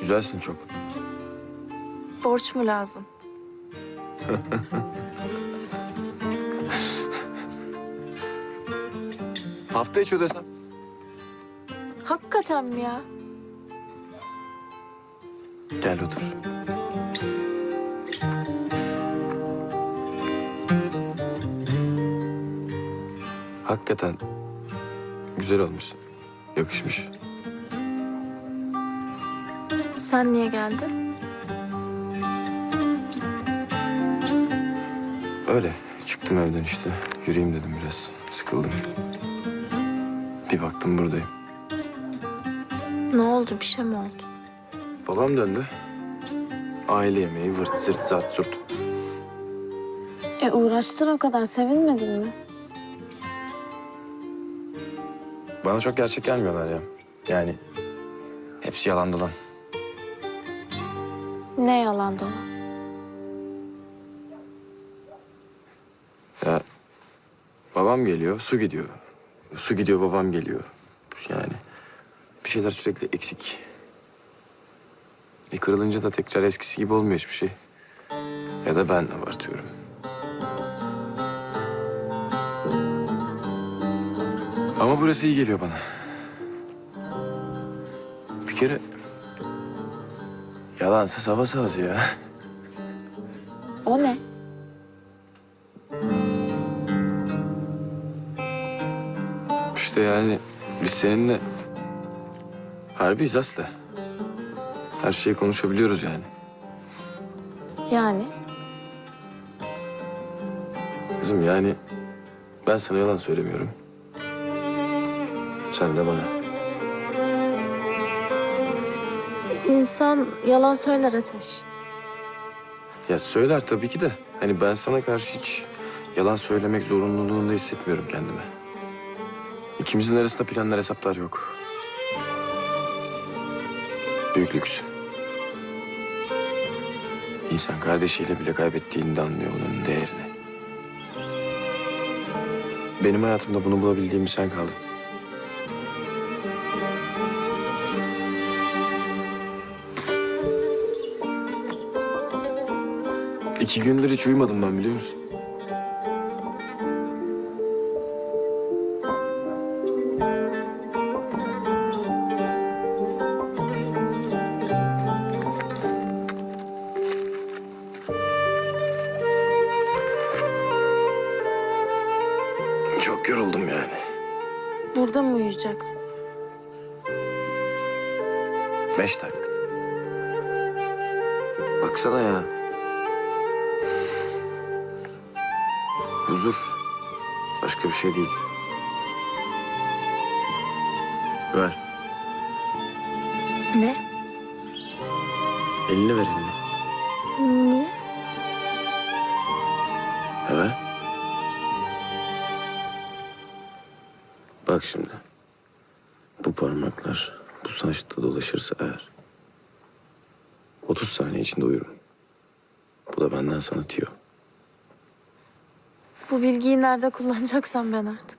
Güzelsin çok. Borç mu lazım? Hafta içi ödesem. Hakikaten mi ya? Gel otur. Hakikaten güzel olmuş. Yakışmış. Sen niye geldin? Öyle. Çıktım evden işte. Yürüyeyim dedim biraz. Sıkıldım. Bir baktım buradayım. Ne oldu? Bir şey mi oldu? Babam döndü. Aile yemeği vırt zırt zart zurt. E uğraştın o kadar. Sevinmedin mi? Bana çok gerçek gelmiyorlar ya. Yani hepsi yalan dolan. Ne yalan dolan? Ya babam geliyor, su gidiyor. Su gidiyor, babam geliyor. Yani bir şeyler sürekli eksik. E kırılınca da tekrar eskisi gibi olmuyor hiçbir şey. Ya da ben abartıyorum. Ama burası iyi geliyor bana. Bir kere yalansız hava sahası ya. O ne? İşte yani biz seninle harbiyiz Aslı. Her şeyi konuşabiliyoruz yani. Yani? Kızım yani ben sana yalan söylemiyorum. Sen de bana. İnsan yalan söyler Ateş. Ya söyler tabii ki de. Hani ben sana karşı hiç yalan söylemek zorunluluğunda hissetmiyorum kendimi. İkimizin arasında planlar hesaplar yok. Büyük lüks. İnsan kardeşiyle bile kaybettiğinde anlıyor bunun değerini. Benim hayatımda bunu bulabildiğim bir sen kaldın. İki gündür hiç uyumadım ben biliyor musun? Çok yoruldum yani. Burada mı uyuyacaksın? Beş dakika. Baksana ya. Huzur. Başka bir şey değil. Ver. Ne? Elini ver elini. Niye? Ver. Bak şimdi. Bu parmaklar bu saçta dolaşırsa eğer... ...30 saniye içinde uyurum. Bu da benden sana tiyo. Bu bilgiyi nerede kullanacaksam ben artık.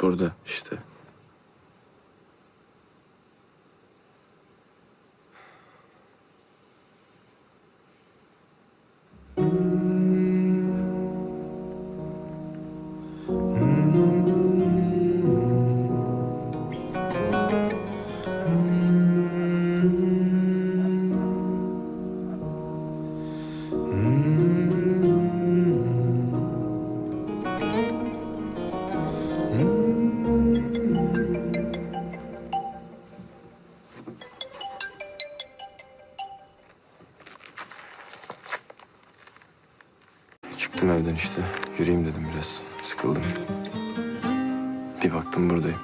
Burada işte. Çıktım evden işte. Yürüyeyim dedim biraz. Sıkıldım. Bir baktım buradayım.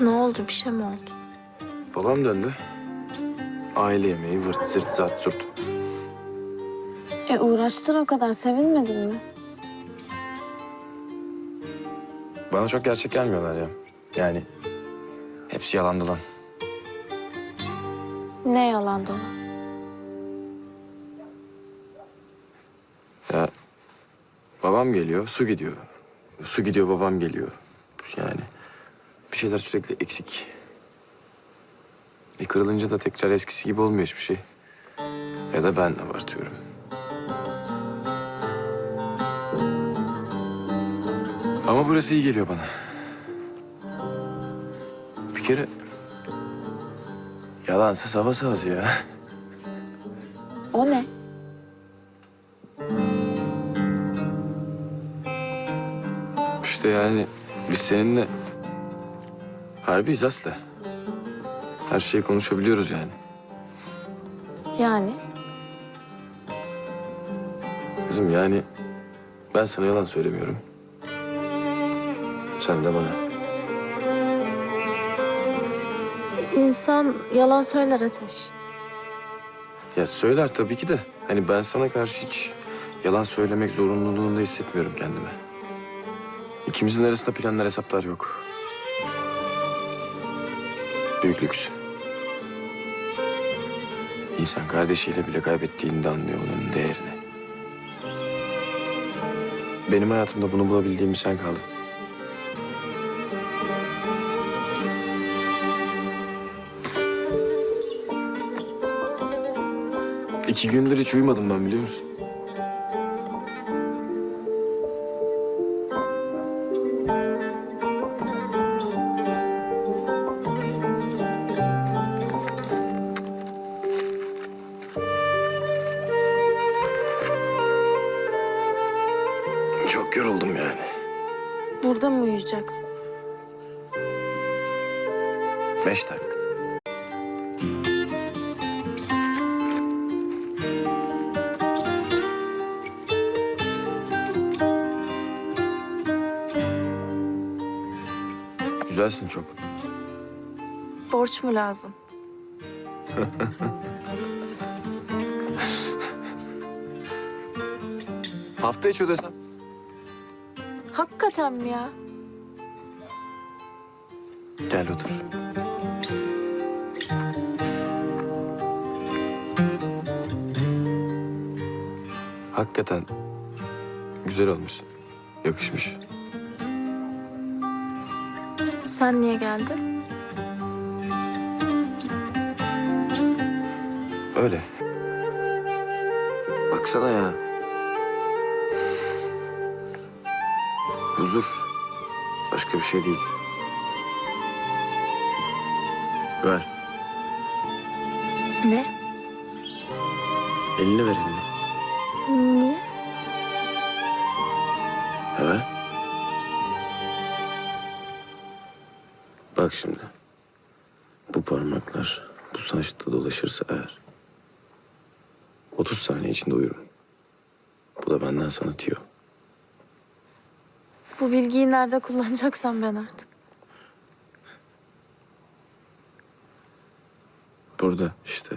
Ne oldu? Bir şey mi oldu? Babam döndü. Aile yemeği vırt zırt zart zurt. E uğraştın o kadar. Sevinmedin mi? Bana çok gerçek gelmiyorlar ya. Yani hepsi yalan dolan. Ne yalan dolan. Babam geliyor, su gidiyor. Su gidiyor, babam geliyor. Yani bir şeyler sürekli eksik. E kırılınca da tekrar eskisi gibi olmuyor hiçbir şey. Ya da ben abartıyorum. Ama burası iyi geliyor bana. Bir kere yalansız hava sahası ya. O ne? İşte yani biz seninle harbiyiz Aslı. Her şeyi konuşabiliyoruz yani. Yani Kızım yani ben sana yalan söylemiyorum. Sen de bana. insan yalan söyler Ateş. Ya söyler tabii ki de. Hani ben sana karşı hiç yalan söylemek zorunluluğunda hissetmiyorum kendimi. İkimizin arasında planlar hesaplar yok. Büyük lüks. İnsan kardeşiyle bile kaybettiğinde anlıyor bunun değerini. Benim hayatımda bunu bulabildiğim bir sen kaldın. İki gündür hiç uyumadım ben biliyor musun? Burada mı uyuyacaksın? Beş dakika. Güzelsin çok. Borç mu lazım? Hafta içi ödesem. Hakikaten mi ya? Gel otur. Hakikaten güzel olmuş. Yakışmış. Sen niye geldin? Öyle. Baksana ya. Huzur. Başka bir şey değil. Ver. Ne? Elini ver elini. Niye? Ver. Bak şimdi. Bu parmaklar bu saçta dolaşırsa eğer... ...30 saniye içinde uyurum. Bu da benden sana tiyo. Bu bilgiyi nerede kullanacaksam ben artık. Burada işte.